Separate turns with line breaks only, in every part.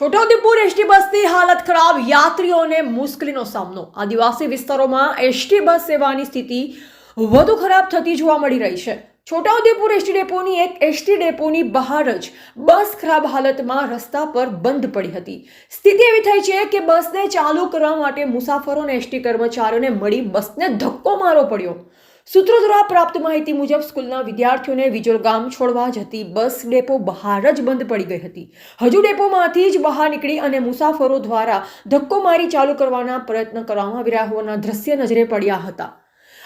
Chhota Udepur ST બસની હાલત ખરાબ. યાત્રીઓને મુશ્કેલીનો સામનો. આદિવાસી વિસ્તારોમાં એસટી બસ સેવાની સ્થિતિ વધુ ખરાબ થતી જોવા મળી રહી છે. છોટાઉદેપુર એસટી ડેપોની એક એસટી ડેપોની બહાર જ બસ ખરાબ હાલતમાં રસ્તા પર બંધ પડી હતી. સ્થિતિ એવી થઈ છે કે બસને ચાલુ કરવા માટે મુસાફરો અને એસટી કર્મચારીઓને મળી બસને ધક્કો મારવો પડ્યો. સૂત્રો દ્વારા પ્રાપ્ત માહિતી મુજબ સ્કૂલના વિદ્યાર્થીઓને વિજોલ ગામ છોડવા જતી બસ ડેપો બહાર જ બંધ પડી ગઈ હતી. હજુ ડેપોમાંથી જ બહાર નીકળી અને મુસાફરો દ્વારા ધક્કો મારી ચાલુ કરવાના પ્રયત્ન કરવામાં આવી રહ્યા હોવાના દ્રશ્ય નજરે પડ્યા હતા.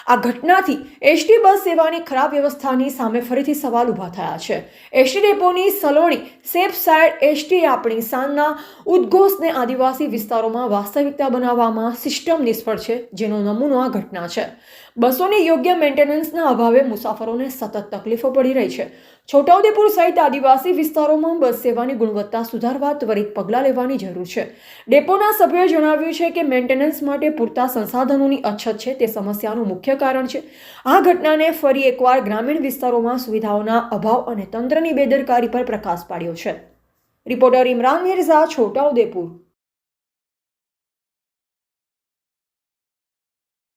આ ઘટનાથી એસટી બસ સેવાની ખરાબ વ્યવસ્થાની સામે ફરીથી સવાલ ઊભા થયા છે. એસટી ડેપોની સલોણી સેફ સાઇડ એસટી આપણી સાંજના ઉદ્ઘોષને આદિવાસી વિસ્તારોમાં વાસ્તવિકતા બનાવવામાં સિસ્ટમ નિષ્ફળ છે, જેનો નમૂનો આ ઘટના છે. બસોની યોગ્ય મેન્ટેનન્સના અભાવે મુસાફરોને સતત તકલીફો પડી રહી છે. છોટાઉદેપુર સહિત આદિવાસી વિસ્તારોમાં બસ સેવાની ગુણવત્તા સુધારવા ત્વરિત પગલાં લેવાની જરૂર છે. ડેપોના સભ્યોએ જણાવ્યું છે કે મેન્ટેનન્સ માટે પૂરતા સંસાધનોની અછત છે, તે સમસ્યાનું મુખ્ય કારણ છે. આ ઘટનાને ફરી એકવાર ગ્રામીણ વિસ્તારોમાં સુવિધાઓના અભાવ અને તંત્રની બેદરકારી પર પ્રકાશ પાડ્યો છે. રિપોર્ટર ઇમરાન મિર્ઝા છોટાઉદેપુર